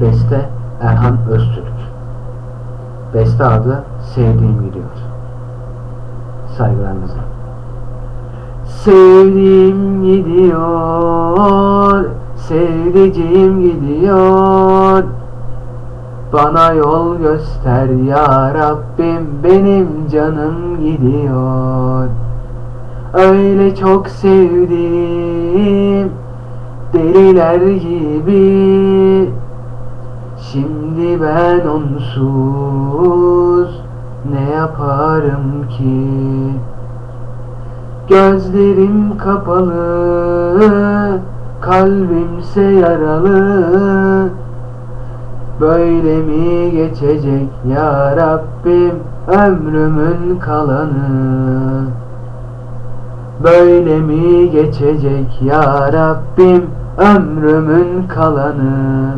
Beste Erhan Öztürk. Beste adı Sevdiğim Gidiyor. Saygılarınızla. Sevdiğim gidiyor, sevdiceğim gidiyor. Bana yol göster ya Rabbim, benim canım gidiyor. Öyle çok sevdim, deliler gibi. Şimdi ben onsuz ne yaparım ki? Gözlerim kapalı, kalbimse yaralı. Böyle mi geçecek ya Rabbim ömrümün kalanı? Böyle mi geçecek ya Rabbim ömrümün kalanı?